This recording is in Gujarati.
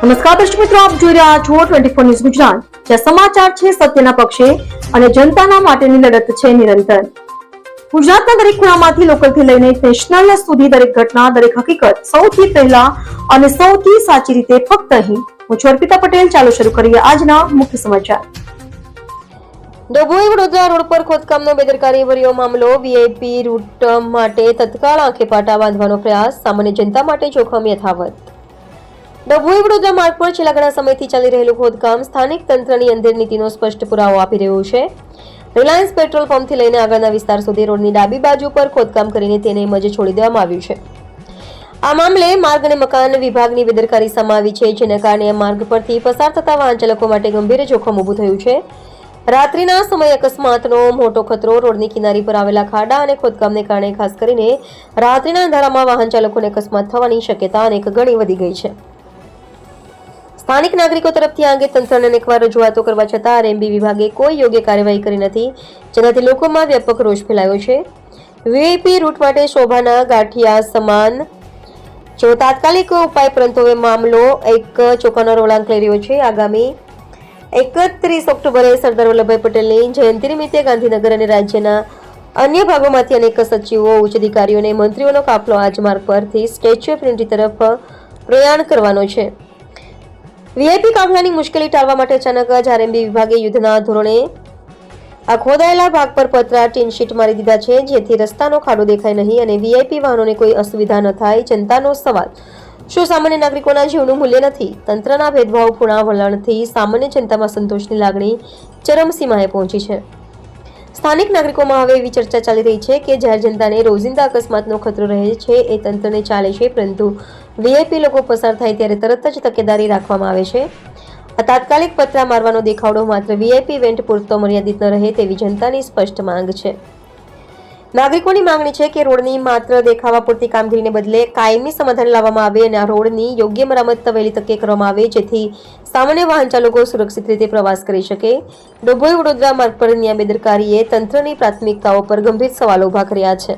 નમસ્કાર દર્શક મિત્રો, આપ જોઈ રહ્યા છો ટ્વેન્ટી ફોર ન્યૂઝ ગુજરાત. જ્યાં સમાચાર છે સત્યના પક્ષે અને જનતાના માટેની લડત છે નિરંતર. ગુજરાતના દરેક ખૂણામાંથી લોકલથી લઈને નેશનલ સુધી દરેક ઘટના, દરેક હકીકત સૌથી પહેલા અને સૌથી સાચી રીતે ફક્ત અહીં. હું છું પટેલ. ચાલો શરૂ કરીએ આજના મુખ્ય સમાચાર. ડભોઈ વડોદરા રોડ પર ખોદકામનો બેદરકારી ભર્યો મામલો. વીઆઈપી રૂટ માટે તત્કાળ આંખે પાટા બાંધવાનો પ્રયાસ. સામાન્ય જનતા માટે જોખમ યથાવત. ડભોઈ વડોદરા માર્ગ પર છેલ્લા ઘણા સમયથી ચાલી રહેલું ખોદકામ સ્થાનિક તંત્રની અંદર નીતિનો સ્પષ્ટ પુરાવો આપી રહ્યું છે. રિલાયન્સ પેટ્રોલ પંપથી લઈને આગળના વિસ્તાર સુધી રોડની ડાબી બાજુ પર ખોદકામ કરીને તેને મજે છોડી દેવામાં આવ્યું છે. આ મામલે માર્ગ અને મકાન વિભાગની બેદરકારી સમાવી છે, જેના કારણે આ માર્ગ પરથી પસાર થતા વાહન ચાલકો માટે ગંભીર જોખમ ઊભું થયું છે. રાત્રિના સમયે અકસ્માતનો મોટો ખતરો રોડની કિનારી પર આવેલા ખાડા અને ખોદકામને કારણે ખાસ કરીને રાત્રિના અંધારામાં વાહન ચાલકોને અકસ્માત થવાની શક્યતા અનેક ગણી વધી ગઈ છે. સ્થાનિક નાગરિકો તરફથી આ અંગે તંત્રને અનેકવાર રજૂઆતો કરવા છતાં આરએમબી વિભાગે કોઈ યોગ્ય કાર્યવાહી કરી નથી, જેનાથી લોકોમાં વ્યાપક રોષ ફેલાયો છે. વીઆઈપી રૂટ માટે શોભાના ગાંઠિયા સમાન. જો તાત્કાલિક ઉપાય, પરંતુ હવે મામલો એક ચોકાનો રોળાંક લઈ રહ્યો છે. આગામી એકત્રીસ ઓક્ટોબરે સરદાર વલ્લભભાઈ પટેલની જયંતિ નિમિત્તે ગાંધીનગર અને રાજ્યના અન્ય ભાગોમાંથી અનેક સચિવો, ઉચ્ચ અધિકારીઓ અને મંત્રીઓનો કાફલો આજમાર્ગ પરથી સ્ટેચ્યુ ઓફ યુનિટી તરફ પ્રયાણ કરવાનો છે. વીઆઈપી કાફલાની મુશ્કેલી ટાળવા માટે અચાનક જ આરએમબી વિભાગે યુદ્ધના ધોરણે આ ખોદાયેલા ભાગ પર પતરા ટીનશીટ મારી દીધા છે, જેથી રસ્તાનો ખાડો દેખાય નહીં અને વીઆઈપી વાહનોને કોઈ અસુવિધા ન થાય, જનતાનો સવાલ. શું સામાન્ય નાગરિકોના જીવનું મૂલ્ય નથી? તંત્રના ભેદભાવપૂર્ણ વલણથી સામાન્ય જનતામાં સંતોષની લાગણી ચરમસીમાએ પહોંચી છે. સ્થાનિક નાગરિકોમાં હવે એવી ચર્ચા ચાલી રહી છે કે જ્યારે જનતાને રોજિંદા અકસ્માતનો ખતરો રહે છે, એ તંત્રને ચાલે છે, પરંતુ વીઆઈપી લોકો પસાર થાય ત્યારે તરત જ તકેદારી રાખવામાં આવે છે. આ તાત્કાલિક પતરા મારવાનો દેખાવડો માત્ર વીઆઈપી ઇવેન્ટ પૂરતો મર્યાદિત ન રહે તેવી જનતાની સ્પષ્ટ માંગ છે. નાગરિકોની માંગણી છે કે રોડની માત્ર દેખાવા પૂરતી કામગીરીને બદલે કાયમી સમાધાન લાવવામાં આવે અને આ રોડની યોગ્ય મરામત વહેલી તકે કરવામાં આવે, જેથી સામાન્ય વાહન ચાલકો સુરક્ષિત રીતે પ્રવાસ કરી શકે. ડભોઈ વડોદરા માર્ગ પરની આ બેદરકારીએ તંત્રની પ્રાથમિકતાઓ પર ગંભીર સવાલો ઊભા કર્યા છે.